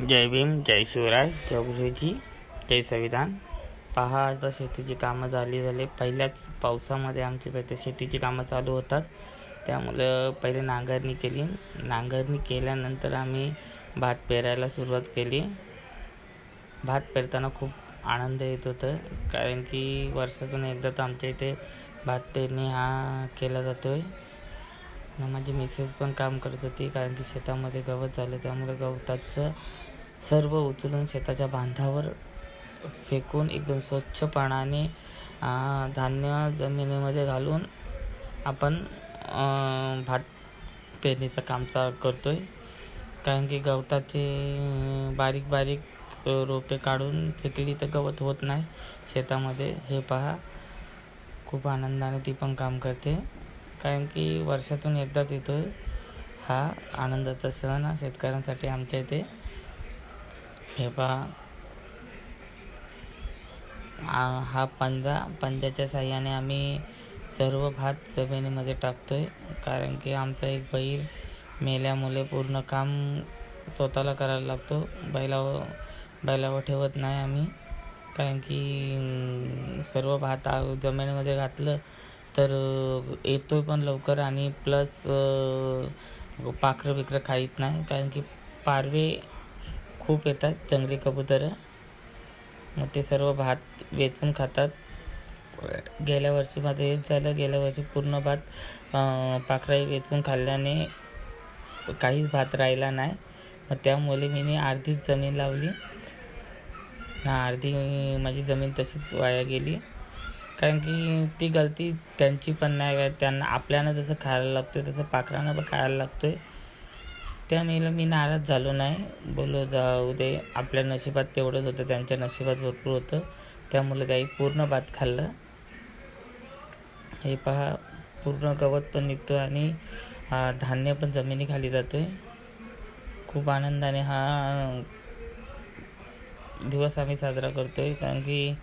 जय भीम जय शिवराज जय गुरुजी जय संविधान. पहा आता शेतीची कामं झाली झाले. पहिल्याच पावसामध्ये आमची पहिले शेतीची कामं चालू होतात. त्यामुळं पहिले नांगरणी केली. नांगरणी केल्यानंतर आम्ही भात पेरायला सुरुवात केली. भात पेरताना खूप आनंद येत होतं. कारण की वर्षातून एकदा तर आमच्या इथे भात पेरणी हा केला जातो आहे आणि माझी मिसेस पण काम करत होती कारण की शेतामध्ये गवत झालं त्यामुळे गवताचं सर्व उचलून शेताच्या बांधावर फेकून एकदम स्वच्छ पाण्याने धान्य जमिनीमध्ये घालून आपण भात पेरणीचं काम चा करतो आहे कारण की गवताचे बारीक बारीक रोपे काढून फेकली तर गवत होत नाही. शेतामध्ये हे पहा खूप आनंदाने ती पण काम करते. कारण की वर्षातून एकदाच येतो हा आनंदाचा सण हा शेतकऱ्यांसाठी आमच्या इथे. हे पहा. हा पंजा पंजाच्या साह्याने आम्ही सर्व भात जमिनीमध्ये टाकतोय. कारण की आमचा एक बैल मेल्यामुळे पूर्ण काम स्वतःला करायला लागतो. बैलावर बैलावर ठेवत नाही आम्ही. कारण की सर्व भात जमिनीमध्ये घातलं तर येतो येतोय पण लवकर आणि प्लस पाखरं बिखरं खाईत नाही. कारण की पारवे खूप येतात जंगली कबुतरं. मग ते सर्व भात वेचून खातात. गेल्या वर्षी माझं हेच झालं. गेल्या वर्षी पूर्ण भात पाखराई वेचून खाल्ल्याने काहीच भात राहिला नाही. मग त्यामुळे मी अर्धीच जमीन लावली. अर्धी माझी जमीन तशीच वाया गेली. कारण की ती गलती त्यांची पण नाही आहे. त्यांना आपल्याला जसं खायला लागतोय तसं पाखरांना पण खायला लागतोय. त्यामुळे मी नाराज झालो नाही. बोलो जाऊ दे आपल्या नशिबात तेवढंच होतं त्यांच्या नशिबात भरपूर होतं. त्यामुळे काही पूर्ण भात खाल्लं. हे पहा पूर्ण गवत पण निघतो आणि धान्य पण जमिनीखाली जातोय. खूप आनंदाने हा दिवस आम्ही साजरा करतोय. कारण की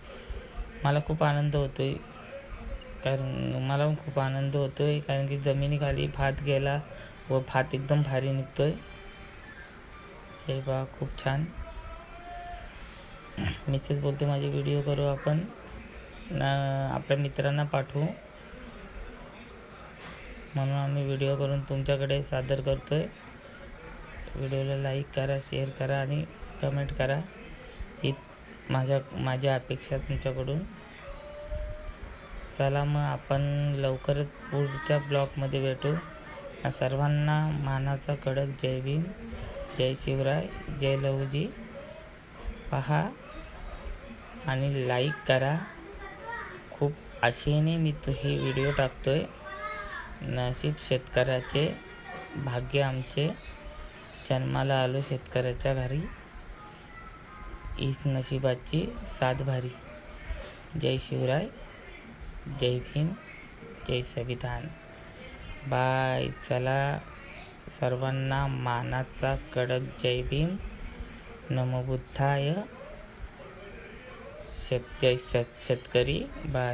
मला खूप आनंद होतोय. कारण मला पण खूप आनंद होतोय. कारण की जमिनीखाली भात गेला व भात एकदम भारी निघतोय. हे बा खूप छान. मिसेस बोलते माझे व्हिडिओ करू आपण? ना आपल्या मित्रांना पाठवू? म्हणून आम्ही व्हिडिओ करून तुमच्याकडे सादर करतोय. व्हिडिओला लाईक करा शेअर करा आणि कमेंट करा. माझ्या माझ्या अपेक्षा तुमच्याकडून. चला मग आपण लवकरच पुढच्या ब्लॉगमध्ये भेटू. सर्वांना मानाचा कडक जय भीम जय शिवराय जय लहूजी. पहा आणि लाईक करा. खूप आशेने मी तो हे व्हिडिओ टाकतो आहे नशीब शेतकऱ्याचे भाग्य आमचे. जन्माला आलो शेतकऱ्याच्या घरी. इस नशिबाची सात भारी. जय शिवराय जय भीम जय संविधान. बाय चला सर्वांना मानाचा कडक जय भीम. नमबुद्धाय शेत जय शेतकरी. बाय.